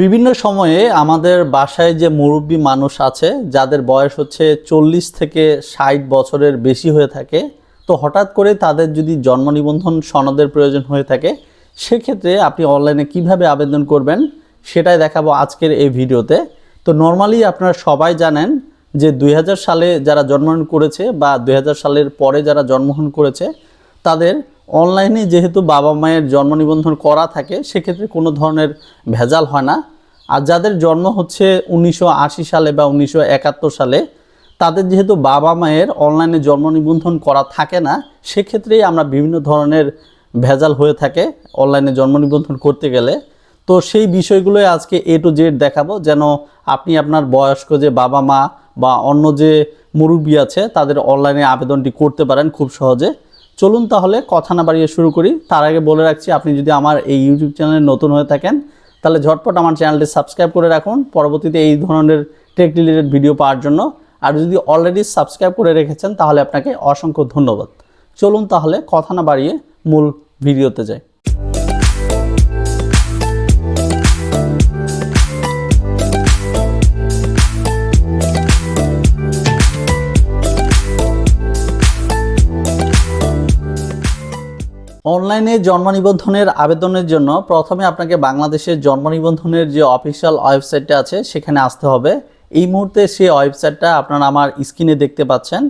বিভিন্ন সময়ে আমাদের বাসায় যে মুরব্বী মানুষ আছে, যাদের বয়স হচ্ছে চল্লিশ থেকে ষাট বছরের বেশি হয়ে থাকে, তো হঠাৎ করে তাদের যদি জন্ম নিবন্ধন সনদের প্রয়োজন হয়ে থাকে, সেক্ষেত্রে আপনি অনলাইনে কীভাবে আবেদন করবেন, সেটাই দেখাবো আজকের এই ভিডিওতে। তো নর্মালি আপনারা সবাই জানেন যে দু হাজার সালে যারা জন্মগ্রহণ করেছে বা দু হাজার সালের পরে যারা জন্মগ্রহণ করেছে, তাদের অনলাইনে যেহেতু বাবা মায়ের জন্ম নিবন্ধন করা থাকে, সেক্ষেত্রে কোনো ধরনের ভেজাল হয় না। আর যাদের জন্ম হচ্ছে উনিশশো আশি সালে বা উনিশশো একাত্তর সালে, তাদের যেহেতু বাবা মায়ের অনলাইনে জন্ম নিবন্ধন করা থাকে না, সেক্ষেত্রেই আমরা বিভিন্ন ধরনের ভেজাল হয়ে থাকে অনলাইনে জন্ম নিবন্ধন করতে গেলে। তো সেই বিষয়গুলোই আজকে এ টু জেড দেখাবো, যেন আপনি আপনার বয়স্ক যে বাবা মা বা অন্য যে মুরব্বী আছে, তাদের অনলাইনে আবেদনটি করতে পারেন খুব সহজে। চলুন তাহলে কথা না বাড়িয়ে শুরু করি। তার আগে বলে রাখছি, আপনি যদি আমার এই ইউটিউব চ্যানেলে নতুন হয়ে থাকেন, তাহলে ঝটপট আমার চ্যানেলটি সাবস্ক্রাইব করে রাখুন। পরবর্তীতে এই ধরনের টেক রিলেটেড ভিডিও পাওয়ার জন্য। আর যদি অলরেডি সাবস্ক্রাইব করে রেখেছেন, তাহলে আপনাকে অসংখ্য ধন্যবাদ। চলুন তাহলে কথা না বাড়িয়ে মূল ভিডিওতে যাই। অনলাইনে জন্ম নিবন্ধনের আবেদনের জন্য প্রথমে আপনাকে বাংলাদেশের জন্ম নিবন্ধনের যে অফিসিয়াল ওয়েবসাইটটা আছে, সেখানে আসতে হবে। এই মুহূর্তে সেই ওয়েবসাইটটা আপনারা আমার স্ক্রিনে দেখতে পাচ্ছেন।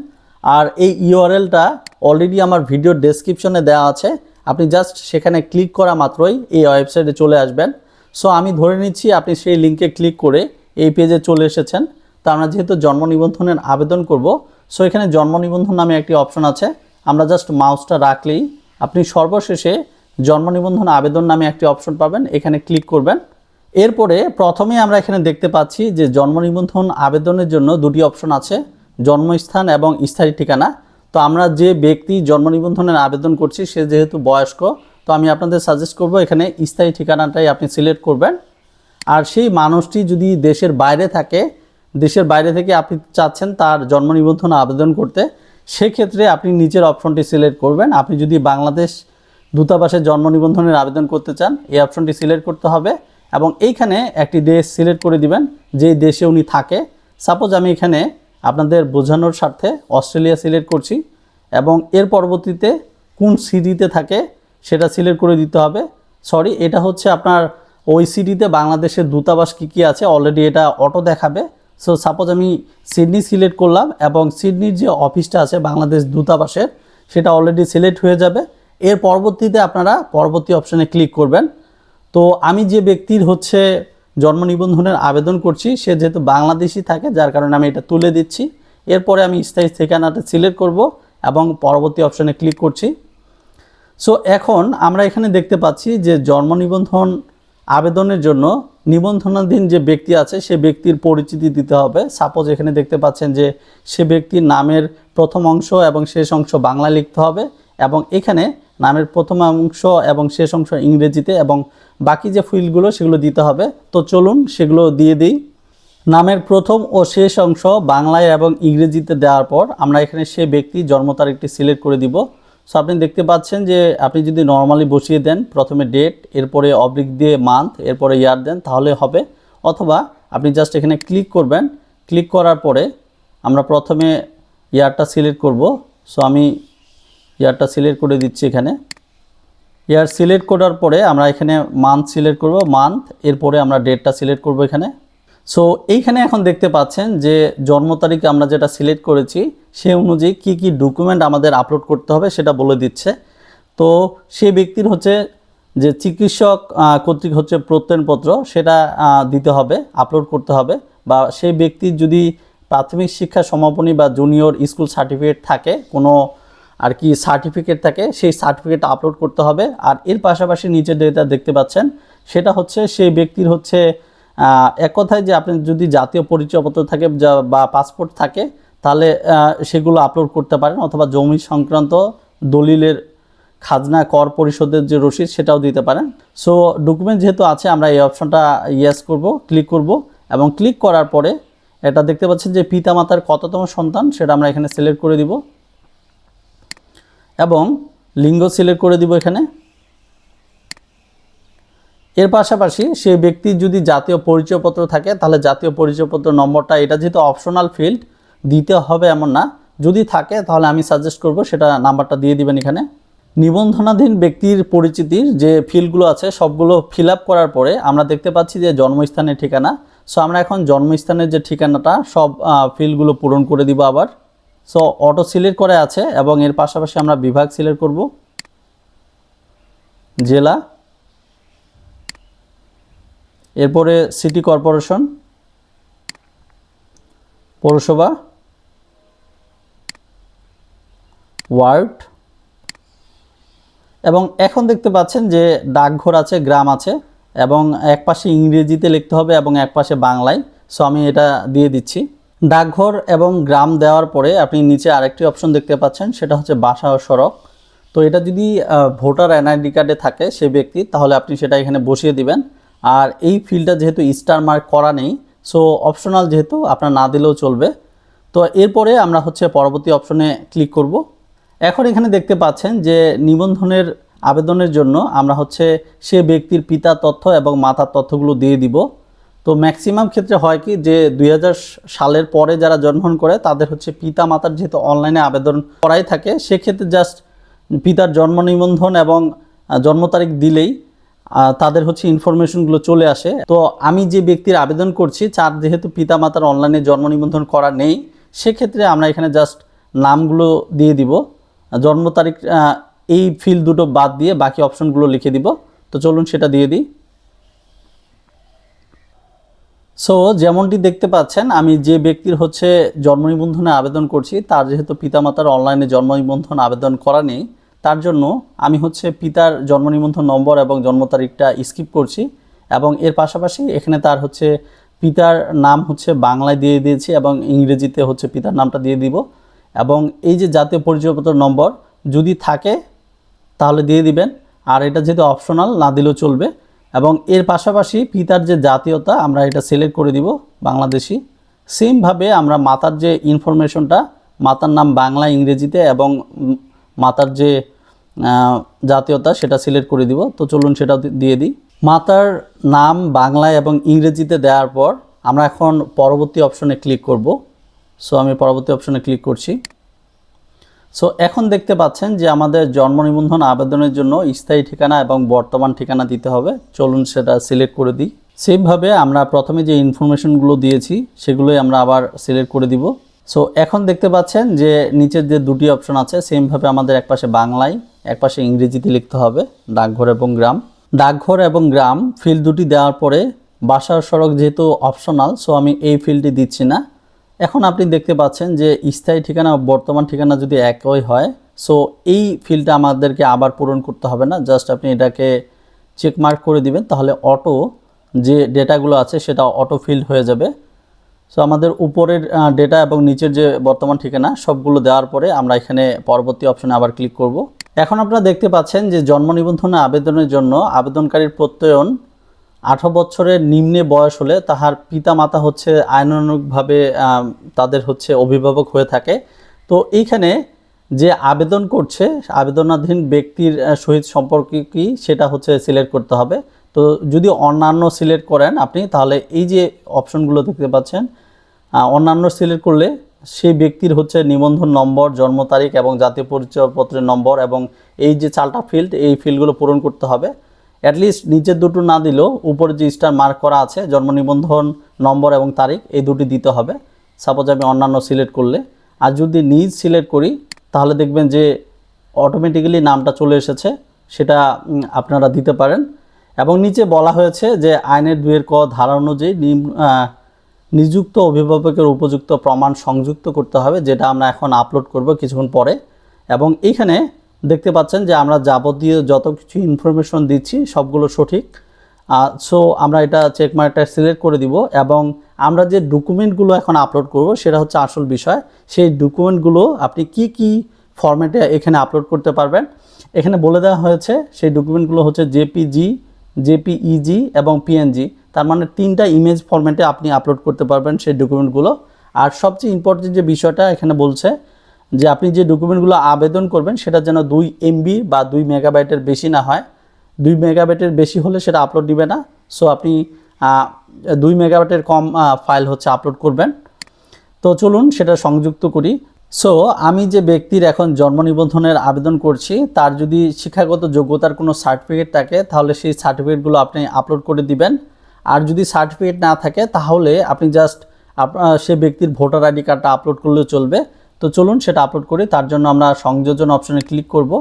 আর এই ইউআরএলটা অলরেডি আমার ভিডিও ডেসক্রিপশনে দেওয়া আছে। আপনি জাস্ট সেখানে ক্লিক করা মাত্রই এই ওয়েবসাইটে চলে আসবেন। সো আমি ধরে নিচ্ছি আপনি সেই লিঙ্কে ক্লিক করে এই পেজে চলে এসেছেন। তো আমরা যেহেতু জন্ম নিবন্ধনের আবেদন করব সো এখানে জন্ম নিবন্ধন নামে একটি অপশন আছে। আমরা জাস্ট মাউসটা রাখলেই আপনি সর্বশেষে জন্ম নিবন্ধন আবেদন নামে একটি অপশন পাবেন, এখানে ক্লিক করবেন। এরপরে প্রথমে আমরা এখানে দেখতে পাচ্ছি যে জন্ম নিবন্ধন আবেদনের জন্য দুটি অপশন আছে, জন্মস্থান এবং স্থায়ী ঠিকানা। তো আমরা যে ব্যক্তি জন্ম নিবন্ধনের আবেদন করছি, সে যেহেতু বয়স্ক, তো আমি আপনাদের সাজেস্ট করব এখানে স্থায়ী ঠিকানাটাই আপনি সিলেক্ট করবেন। আর সেই মানুষটি যদি দেশের বাইরে থাকে, দেশের বাইরে থেকে আপনি চাচ্ছেন তার জন্ম নিবন্ধন আবেদন করতে সেক্ষেত্রে আপনি নিচের অপশনটি সিলেক্ট করবেন। আপনি যদি বাংলাদেশ দূতাবাসে জন্ম নিবন্ধনের আবেদন করতে চান, এই অপশনটি সিলেক্ট করতে হবে এবং এইখানে একটি দেশ সিলেক্ট করে দিবেন, যেই দেশে উনি থাকে। সাপোজ আমি এখানে আপনাদের বোঝানোর স্বার্থে অস্ট্রেলিয়া সিলেক্ট করছি এবং এর পরবর্তীতে কোন সিটিতে থাকে সেটা সিলেক্ট করে দিতে হবে। সরি এটা হচ্ছে আপনার ওই সিটিতে বাংলাদেশের দূতাবাস কী কী আছে অলরেডি এটা অটো দেখাবে। সো সাপোজ আমি সিডনি সিলেক্ট করলাম এবং সিডনির যে অফিসটা আছে বাংলাদেশ দূতাবাসের, সেটা অলরেডি সিলেক্ট হয়ে যাবে। এর পরবর্তীতে আপনারা পরবর্তী অপশানে ক্লিক করবেন। তো আমি যে ব্যক্তির হচ্ছে জন্ম নিবন্ধনের আবেদন করছি, সে যেহেতু বাংলাদেশি থাকে, যার কারণে আমি এটা তুলে দিচ্ছি। এরপরে আমি স্থায়ী ঠিকানাটা সিলেক্ট করব এবং পরবর্তী অপশানে ক্লিক করছি। সো এখন আমরা এখানে দেখতে পাচ্ছি যে জন্ম নিবন্ধন আবেদনের জন্য নিবন্ধনাধীন যে ব্যক্তি আছে, সে ব্যক্তির পরিচিতি দিতে হবে। সাপোজ এখানে দেখতে পাচ্ছেন যে সে ব্যক্তির নামের প্রথম অংশ এবং শেষ অংশ বাংলা লিখতে হবে এবং এখানে নামের প্রথম অংশ এবং শেষ অংশ ইংরেজিতে এবং বাকি যে ফিল্ডগুলো সেগুলো দিতে হবে। তো চলুন সেগুলো দিয়ে দিই। নামের প্রথম ও শেষ অংশ বাংলায় এবং ইংরেজিতে দেওয়ার পর আমরা এখানে সে ব্যক্তি জন্ম তারিখটি সিলেক্ট করে দিব। সো আপনি দেখতে পাচ্ছেন যে আপনি যদি নর্মালি বসিয়ে দেন, প্রথমে ডেট এরপরে অবলিক দিয়ে মান্থ এরপরে ইয়ার দেন, তাহলে হবে। অথবা আপনি জাস্ট এখানে ক্লিক করবেন। ক্লিক করার পরে আমরা প্রথমে ইয়ারটা সিলেক্ট করব। সো আমি ইয়ারটা সিলেক্ট করে দিচ্ছি এখানে। ইয়ার সিলেক্ট করার পরে আমরা এখানে মান্থ সিলেক্ট করব। মান্থ এরপরে আমরা ডেটটা সিলেক্ট করব এখানে। সো এইখানে এখন দেখতে পাচ্ছেন যে জন্ম তারিখ আমরা যেটা সিলেক্ট করেছি, সে অনুযায়ী কি কি ডকুমেন্ট আমাদের আপলোড করতে হবে সেটা বলে দিচ্ছে। তো সে ব্যক্তির হচ্ছে যে চিকিৎসক কর্তৃক হচ্ছে প্রত্যয়নপত্র সেটা দিতে হবে আপলোড করতে হবে বা সেই ব্যক্তির যদি প্রাথমিক শিক্ষা সমাপনী বা জুনিয়র স্কুল সার্টিফিকেট থাকে, কোনো আর কি সার্টিফিকেট থাকে, সেই সার্টিফিকেট আপলোড করতে হবে। আর এর পাশাপাশি নিচে যেটা দেখতে পাচ্ছেন, সেটা হচ্ছে সেই ব্যক্তির হচ্ছে এক কথায় যে আপনি যদি জাতীয় পরিচয়পত্র থাকে বা পাসপোর্ট থাকে, তাহলে সেগুলো আপলোড করতে পারেন অথবা জমি সংক্রান্ত দলিলের খাজনা কর পরিশোধের যে রসিদ সেটাও দিতে পারেন। সো ডকুমেন্ট যেহেতু আছে, আমরা এই অপশনটা ইয়েস করব ক্লিক করব এবং ক্লিক করার পরে এটা দেখতে পাচ্ছেন যে পিতামাতার কততম সন্তান, সেটা আমরা এখানে সিলেক্ট করে দিব। এবং লিঙ্গ সিলেক্ট করে দিব এখানে। এর পাশাপাশি সে ব্যক্তির যদি জাতীয় পরিচয়পত্র থাকে, তাহলে জাতীয় পরিচয়পত্র নম্বরটা, এটা যেহেতু অপশনাল ফিল্ড দিতে হবে এমন না। যদি থাকে, তাহলে আমি সাজেস্ট করব, সেটা নাম্বারটা দিয়ে দিবেন এখানে। নিবন্ধনাধীন ব্যক্তির পরিচিতির যে ফিল্ডগুলো আছে, সবগুলো ফিল করার পরে আমরা দেখতে পাচ্ছি যে জন্মস্থানের ঠিকানা। সো আমরা এখন জন্মস্থানের যে ঠিকানাটা, সব ফিল্ডগুলো পূরণ করে দিব আবার। সো অটো সিলেক্ট করে আছে এবং এর পাশাপাশি আমরা বিভাগ সিলেক্ট করব। জেলা। এরপরে সিটি কর্পোরেশন, পৌরসভা, ওয়ার্ড, এবং এখন দেখতে পাচ্ছেন যে ডাকঘর আছে, গ্রাম আছে, এবং এক পাশে ইংরেজিতে লিখতে হবে এবং এক পাশে বাংলায়। সো আমি এটা দিয়ে দিচ্ছি। ডাকঘর এবং গ্রাম দেওয়ার পরে আপনি নিচে আরেকটি অপশন দেখতে পাচ্ছেন, সেটা হচ্ছে বাসা ও সড়ক। তো এটা যদি ভোটার এনআইডি কার্ডে থাকে সে ব্যক্তি, তাহলে আপনি সেটা এখানে বসিয়ে দিবেন। আর এই ফিল্ডটা যেহেতু স্টার মার্ক করা নেই সো অপশনাল যেহেতু আপনার না দিলেও চলবে। তো এরপরে আমরা হচ্ছে পরবর্তী অপশনে ক্লিক করব। এখন এখানে দেখতে পাচ্ছেন যে নিবন্ধনের আবেদনের জন্য আমরা হচ্ছে সে ব্যক্তির পিতা তথ্য এবং মাতার তথ্যগুলো দিয়ে দিব। তো ম্যাক্সিমাম ক্ষেত্রে হয় কি যে দুই হাজার সালের পরে যারা জন্মগ্রহণ করে, তাদের হচ্ছে পিতা মাতার যেহেতু অনলাইনে আবেদন করাই থাকে, সেক্ষেত্রে জাস্ট পিতার জন্ম নিবন্ধন এবং জন্ম তারিখ দিলেই তাদের হচ্ছে ইনফরমেশনগুলো চলে আসে। তো আমি যে ব্যক্তির আবেদন করছি, চার যেহেতু পিতা মাতার অনলাইনে জন্ম নিবন্ধন করা নেই, সেক্ষেত্রে আমরা এখানে জাস্ট নামগুলো দিয়ে দিব। জন্ম তারিখ এই ফিল্ড দুটো বাদ দিয়ে বাকি অপশনগুলো লিখে দিব। তো চলুন সেটা দিয়ে দিই। সো যেমনটি দেখতে পাচ্ছেন, আমি যে ব্যক্তির হচ্ছে জন্ম নিবন্ধনে আবেদন করছি, তার যেহেতু পিতামাতার অনলাইনে জন্ম নিবন্ধন আবেদন করা নেই তার জন্য আমি হচ্ছে পিতার জন্ম নিবন্ধন নম্বর এবং জন্ম তারিখটা স্কিপ করছি এবং এর পাশাপাশি এখানে তার হচ্ছে পিতার নাম হচ্ছে বাংলায় দিয়ে দিয়েছি এবং ইংরেজিতে হচ্ছে পিতার নামটা দিয়ে দিব এবং এই যে জাতীয় পরিচয়পত্র নম্বর যদি থাকে তাহলে দিয়ে দিবেন। আর এটা যেহেতু অপশনাল না দিলেও চলবে। এবং এর পাশাপাশি পিতার যে জাতীয়তা আমরা এটা সিলেক্ট করে দিব বাংলাদেশি। সেমভাবে আমরা মাতার যে ইনফরমেশনটা মাতার নাম বাংলা, ইংরেজিতে এবং মাতার যে জাতীয়তা সেটা সিলেক্ট করে দিব। তো চলুন সেটা দিয়ে দিই। মাতার নাম বাংলায় এবং ইংরেজিতে দেওয়ার পর আমরা এখন পরবর্তী অপশনে ক্লিক করব। সো আমি পরবর্তী অপশনে ক্লিক করছি। সো এখন দেখতে পাচ্ছেন যে আমাদের জন্ম নিবন্ধন আবেদনের জন্য স্থায়ী ঠিকানা এবং বর্তমান ঠিকানা দিতে হবে। চলুন সেটা সিলেক্ট করে দিই। সেমভাবে আমরা প্রথমে যে ইনফরমেশনগুলো দিয়েছি, সেগুলোই আমরা আবার সিলেক্ট করে দিব। সো এখন দেখতে পাচ্ছেন যে নিচের যে দুটি অপশন আছে সেমভাবে আমাদের একপাশে বাংলায় একপাশে ইংরেজিতে লিখতে হবে, ডাকঘর এবং গ্রাম। ডাকঘর এবং গ্রাম ফিল্ড দুটি দেওয়ার পরে বাসার সড়ক যেহেতু অপশনাল সো আমি এই ফিল্ডটি দিচ্ছি না। এখন আপনি দেখতে পাচ্ছেন যে স্থায়ী ঠিকানা, বর্তমান ঠিকানা যদি একই হয় সো এই ফিল্ডটা আমাদেরকে আবার পূরণ করতে হবে না। জাস্ট আপনি এটাকে চেক মার্ক করে দিবেন, তাহলে অটো যে ডেটাগুলো আছে সেটা অটো ফিল্ড হয়ে যাবে। সো আমাদের উপরের ডেটা এবং নিচের যে বর্তমান ঠিকানা, সবগুলো দেওয়ার পরে আমরা এখানে পরবর্তী অপশনে আবার ক্লিক করব। এখন আপনারা দেখতে পাচ্ছেন যে জন্ম নিবন্ধনে আবেদনের জন্য আবেদনকারীর প্রত্যয়ন আঠারো বছরের নিম্নে বয়স হলে তাহার পিতা মাতা হচ্ছে আইনানুগভাবে তাদের হচ্ছে অভিভাবক হয়ে থাকে। তো এইখানে যে আবেদন করছে, আবেদনাধীন ব্যক্তির সহিত সম্পর্কে কি সেটা হচ্ছে সিলেক্ট করতে হবে। তো যদি অন্যান্য সিলেক্ট করেন আপনি, তাহলে এই যে অপশনগুলো দেখতে পাচ্ছেন অন্যান্য সিলেক্ট করলে সেই ব্যক্তির হচ্ছে নিবন্ধন নম্বর, জন্ম তারিখ এবং জাতীয় পরিচয়পত্রের নম্বর এবং এই যে চালটা ফিল্ড এই ফিল্ডগুলো পূরণ করতে হবে। অ্যাটলিস্ট নিচের দুটো না দিলেও উপরে যে স্টার মার্ক করা আছে, জন্ম নিবন্ধন নম্বর এবং তারিখ, এই দুটি দিতে হবে। সাপোজ আমি অন্যান্য সিলেক্ট করলে। আর যদি নিজ সিলেক্ট করি, তাহলে দেখবেন যে অটোমেটিক্যালি নামটা চলে এসেছে, সেটা আপনারা দিতে পারেন। এবং নিচে বলা হয়েছে যে আইনের দুয়ের ক ধারা অনুযায়ী নিযুক্ত অভিভাবকের উপযুক্ত প্রমাণ সংযুক্ত করতে হবে, যেটা আমরা এখন আপলোড করব কিছুক্ষণ পরে। এবং এইখানে দেখতে পাচ্ছেন যে আমরা যাবতীয় যত কিছু ইনফরমেশন দিচ্ছি, সবগুলো সঠিক। সো আমরা এটা চেক মার্কটা সিলেক্ট করে দিব এবং আমরা যে ডকুমেন্টগুলো এখন আপলোড করব, সেটা হচ্ছে আসল বিষয়। সেই ডকুমেন্টগুলো আপনি কি কি ফরম্যাটে এখানে আপলোড করতে পারবেন? এখানে বলে দেওয়া হয়েছে, সেই ডকুমেন্টগুলো হচ্ছে জেপিজি জেপিইজি এবং পিএনজি তার মানে তিনটা ইমেজ ফরম্যাটে আপনি আপলোড করতে পারবেন সেই ডকুমেন্টগুলো আর সবচেয়ে ইম্পর্টেন্ট যে বিষয়টা এখানে বলছে যে আপনি যে ডকুমেন্টগুলো আবেদন করবেন সেটা যেন দুই এমবি বা দুই মেগাবাইটের বেশি না হয়। দুই মেগাবাইটের বেশি হলে সেটা আপলোড দিবে না। সো আপনি দুই মেগাবাইটের কম ফাইল হচ্ছে আপলোড করবেন। তো চলুন সেটা সংযুক্ত করি। সো আমি যে ব্যক্তির এখন জন্ম নিবন্ধনের আবেদন করছি, তার যদি শিক্ষাগত যোগ্যতার কোনো সার্টিফিকেট থাকে, তাহলে সেই সার্টিফিকেটগুলো আপনি আপলোড করে দিবেন। আর যদি সার্টিফিকেট না থাকে, তাহলে আপনি জাস্ট সে ব্যক্তির ভোটার আইডি কার্ডটা আপলোড করলেও চলবে। তো চলুন সেটা আপলোড করি, তার জন্য আমরা সংযোজন অপশনে ক্লিক করব।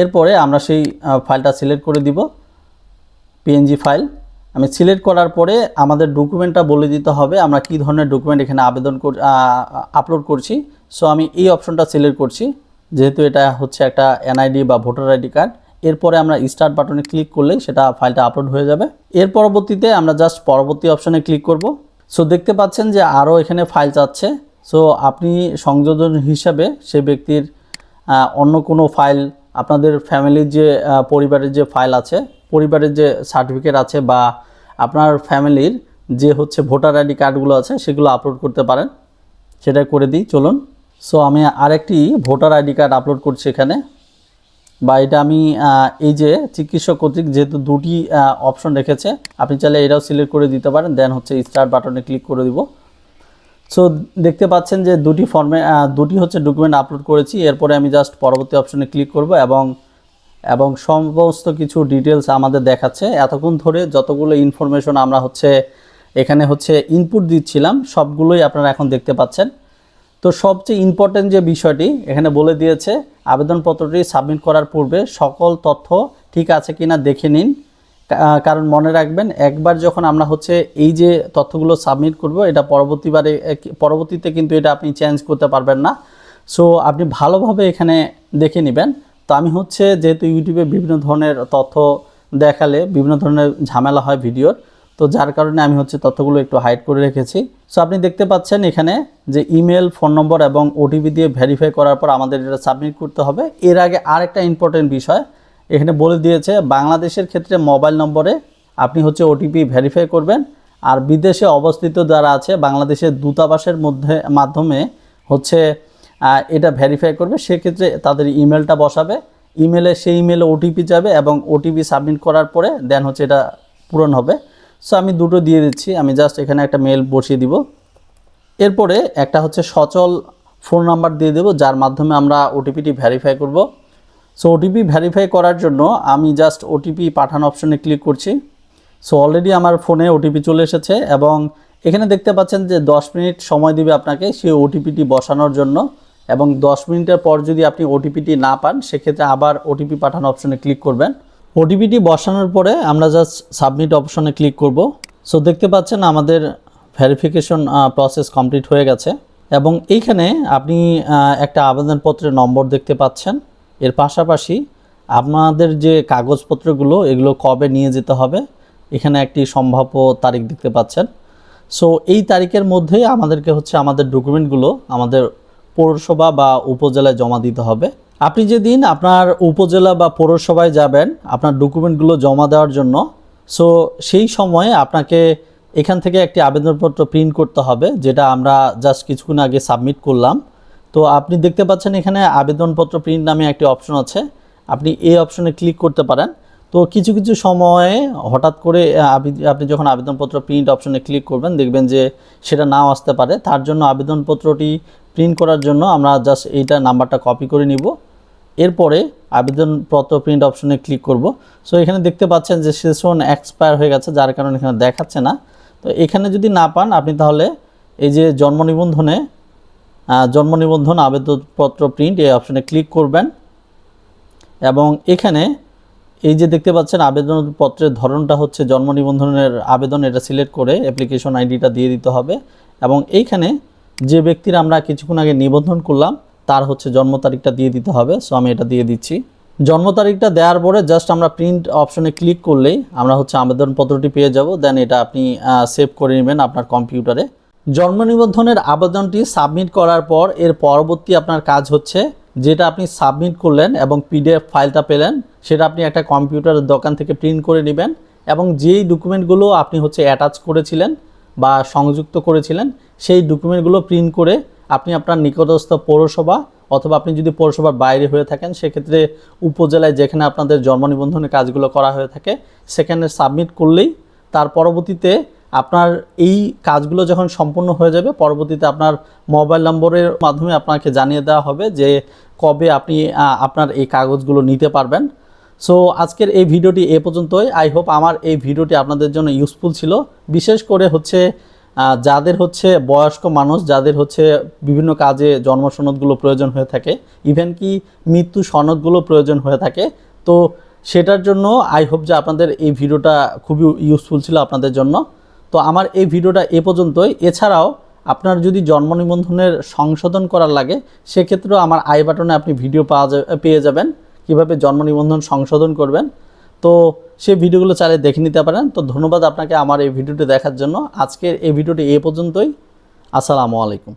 এরপরে আমরা সেই ফাইলটা সিলেক্ট করে দিব পিএনজি ফাইল আমি সিলেক্ট করার পরে আমাদের ডকুমেন্টটা বলে দিতে হবে, আমরা কি ধরনের ডকুমেন্ট এখানে আবেদন কর আপলোড করছি। সো আমি এই অপশনটা সিলেক্ট করছি, যেহেতু এটা হচ্ছে একটা এনআইডি বা ভোটার আইডি কার্ড। এরপরে আমরা স্টার্ট বাটনে ক্লিক করলেই সেটা ফাইলটা আপলোড হয়ে যাবে। এর পরবর্তীতে আমরা জাস্ট পরবর্তী অপশনে ক্লিক করব। সো দেখতে পাচ্ছেন যে আরও এখানে ফাইল চাচ্ছে সো আপনি সংযোজন হিসাবে সে ব্যক্তির অন্য কোনো ফাইল আপনাদের ফ্যামিলির যে পরিবারের যে ফাইল আছে, পরিবারের যে সার্টিফিকেট আছে বা আপনার ফ্যামিলির যে হচ্ছে ভোটার আইডি কার্ডগুলো আছে, সেগুলো আপলোড করতে পারেন। সেটা করে দিই, চলুন। সো আমি আরেকটি ভোটার আইডি কার্ড আপলোড করছি এখানে। বা এটা আমি এই যে চিকিৎসক কর্তৃক যেহেতু দুটি অপশন রেখেছে, আপনি চাইলে এটাও সিলেক্ট করে দিতে পারেন দেন হচ্ছে স্টার্ট বাটনে ক্লিক করে দিব। সো দেখতে পাচ্ছেন যে দুটি ফর্মে দুটি হচ্ছে ডকুমেন্ট আপলোড করেছি, এরপরে আমি জাস্ট পরবর্তী অপশনে ক্লিক করব এবং এবং সমস্ত কিছু ডিটেলস আমাদের দেখাচ্ছে। এতক্ষণ ধরে যতগুলো ইনফরমেশন আমরা হচ্ছে, এখানে হচ্ছে ইনপুট দিচ্ছিলাম, সবগুলোই আপনারা এখন দেখতে পাচ্ছেন। তো সবচেয়ে ইম্পর্টেন্ট যে বিষয়টি, এখানে বলে দিয়েছে, আবেদনপত্রটি সাবমিট করার পূর্বে সকল তথ্য ঠিক আছে কিনা দেখে নিন। কারণ মনে রাখবেন, একবার যখন আমরা হচ্ছে এই যে তথ্যগুলো সাবমিট করব, এটা পরবর্তীবারে পরবর্তীতে কিন্তু এটা আপনি চেঞ্জ করতে পারবেন না। সো আপনি ভালোভাবে এখানে দেখে নেবেন। তো আমি হচ্ছে যেহেতু ইউটিউবে বিভিন্ন ধরনের তথ্য দেখালে, বিভিন্ন ধরনের ঝামেলা হয় ভিডিওর তো যার কারণে আমি হচ্ছে তথ্যগুলো একটু হাইড করে রেখেছি। সো আপনি দেখতে পাচ্ছেন এখানে যে ইমেল ফোন নম্বর এবং ওটিপি দিয়ে ভেরিফাই করার পর আমাদের এটা সাবমিট করতে হবে। এর আগে আরেকটা ইম্পর্টেন্ট বিষয়, এখানে বলে দিয়েছে বাংলাদেশের ক্ষেত্রে মোবাইল নম্বরে আপনি হচ্ছে ওটিপি ভেরিফাই করবেন আর বিদেশে অবস্থিত যারা আছে বাংলাদেশের দূতাবাসের মধ্যে, মাধ্যমে হচ্ছে এটা ভেরিফাই করবে। সেক্ষেত্রে তাদের ইমেলটা বসাবে। ইমেলে সেই ইমেলে ওটিপি যাবে এবং ওটিপি সাবমিট করার পরে দেন হচ্ছে এটা পূরণ হবে। সো আমি দুটো দিয়ে দিচ্ছি। আমি জাস্ট এখানে একটা মেল বসিয়ে দিব। এরপরে একটা হচ্ছে সচল ফোন নাম্বার দিয়ে দেবো, যার মাধ্যমে আমরা ওটিপিটি ভ্যারিফাই করব। সো ওটিপি ভ্যারিফাই করার জন্য আমি জাস্ট ওটিপি পাঠানো অপশনে ক্লিক করছি। সো অলরেডি আমার ফোনে ওটিপি চলে এসেছে এবং এখানে দেখতে পাচ্ছেন যে 10 মিনিট সময় দিবে আপনাকে সেই ওটিপিটি বসানোর জন্য এবং 10 মিনিটের পর যদি আপনি ওটিপিটি না পান, সেক্ষেত্রে আবার ওটিপি পাঠানো অপশনে ক্লিক করবেন। ওটিপিটি বসানোর পরে আমরা জাস্ট সাবমিট অপশনে ক্লিক করব। সো দেখতে পাচ্ছেন আমাদের ভেরিফিকেশন প্রসেস কমপ্লিট হয়ে গেছে এবং এইখানে আপনি একটা আবেদনপত্রের নম্বর দেখতে পাচ্ছেন। এর পাশাপাশি আপনাদের যে কাগজপত্রগুলো, এগুলো কবে নিয়ে যেতে হবে, এখানে একটি সম্ভাব্য তারিখ দেখতে পাচ্ছেন। সো এই তারিখের মধ্যেই আমাদেরকে হচ্ছে আমাদের ডকুমেন্টগুলো আমাদের পৌরসভা বা উপজেলায় জমা দিতে হবে। আপনি যেদিন আপনার উপজেলা বা পৌরসভায় যাবেন, আপনার ডকুমেন্টগুলো জমা দেওয়ার জন্য সো সেই সময়ে আপনাকে এখান থেকে একটি আবেদনপত্র প্রিন্ট করতে হবে, যেটা আমরা জাস্ট কিছুক্ষণ আগে সাবমিট করলাম। তো আপনি দেখতে পাচ্ছেন এখানে আবেদনপত্র প্রিন্ট নামে একটি অপশন আছে। আপনি এই অপশনে ক্লিক করতে পারেন। তো কিছু কিছু সময়ে হঠাৎ করে আপনি যখন আবেদনপত্র প্রিন্ট অপশনে ক্লিক করবেন, দেখবেন যে সেটা নাও আসতে পারে। তার জন্য আবেদনপত্রটি প্রিন্ট করার জন্য আমরা জাস্ট এইটা নাম্বারটা কপি করে নিব। এরপরে আবেদনপত্র প্রিন্ট অপশনে ক্লিক করব। সো এখানে দেখতে পাচ্ছেন যে সেশন এক্সপায়ার হয়ে গেছে, যার কারণে এখানে দেখাচ্ছে না। তো এখানে যদি না পান, আপনি তাহলে এই যে জন্ম নিবন্ধনে জন্ম নিবন্ধন আবেদনপত্র প্রিন্ট এই অপশনে ক্লিক করবেন। এবং এখানে এই যে দেখতে পাচ্ছেন আবেদনপত্রের ধরনটা হচ্ছে জন্ম নিবন্ধনের আবেদন, এটা সিলেক্ট করে অ্যাপ্লিকেশন আইডিটা দিয়ে দিতে হবে। এবং এইখানে যে ব্যক্তির আমরা কিছুক্ষণ আগে নিবন্ধন করলাম তার হচ্ছে জন্ম তারিখটা দিয়ে দিতে হবে। সো আমি এটা দিয়ে দিচ্ছি। জন্ম তারিখটা দেওয়ার পরে জাস্ট আমরা প্রিন্ট অপশনে ক্লিক করলেই আমরা হচ্ছে আবেদনপত্রটি পেয়ে যাব। দেন এটা আপনি সেভ করে নেবেন আপনার কম্পিউটারে জন্ম নিবন্ধনের আবেদনটি সাবমিট করার পর এর পরবর্তী আপনার কাজ হচ্ছে যেটা আপনি সাবমিট করলেন এবং পিডিএফ ফাইলটা পেলেন, সেটা আপনি একটা কম্পিউটারের দোকান থেকে প্রিন্ট করে নেবেন এবং যেই ডকুমেন্টগুলো আপনি হচ্ছে অ্যাটাচ করেছিলেন বা সংযুক্ত করেছিলেন, সেই ডকুমেন্টগুলো প্রিন্ট করে আপনি আপনার নিকটস্থ পৌরসভা অথবা আপনি যদি পৌরসভার বাইরে হয়ে থাকেন, সেক্ষেত্রে উপজেলায় যেখানে আপনাদের জন্ম নিবন্ধনের কাজগুলো করা হয়ে থাকে, সেখানে সাবমিট করলেই তার পরবর্তীতে আপনার এই কাজগুলো যখন সম্পূর্ণ হয়ে যাবে, পরবর্তীতে আপনার মোবাইল নম্বরের মাধ্যমে আপনাকে জানিয়ে দেওয়া হবে যে কবে আপনি আপনার এই কাগজগুলো নিতে পারবেন। সো আজকের এই ভিডিওটি এ পর্যন্তই। আই হোপ আমার এই ভিডিওটি আপনাদের জন্য ইউজফুল ছিল। বিশেষ করে হচ্ছে যাদের হচ্ছে বয়স্ক মানুষ, যাদের হচ্ছে বিভিন্ন কাজে জন্ম সনদগুলো প্রয়োজন হয়ে থাকে ইভেন কি মৃত্যু সনদগুলো প্রয়োজন হয়ে থাকে, তো সেটার জন্য আই হোপ যে আপনাদের এই ভিডিওটা খুবই ইউজফুল ছিল আপনাদের জন্য। তো আমার এই ভিডিওটা এ পর্যন্তই। এছাড়াও, আপনার যদি জন্ম নিবন্ধনের সংশোধন করার লাগে, সেক্ষেত্রেও আমার আই বাটনে আপনি ভিডিও পাওয়া পেয়ে যাবেন। কীভাবে জন্ম নিবন্ধন সংশোধন করবেন। তো সেই ভিডিওগুলো চাইলে দেখে নিতে পারেন। তো ধন্যবাদ আপনাকে আমার এই ভিডিওটি দেখার জন্য। আজকের এই ভিডিওটি এ পর্যন্তই। আসসালামু আলাইকুম।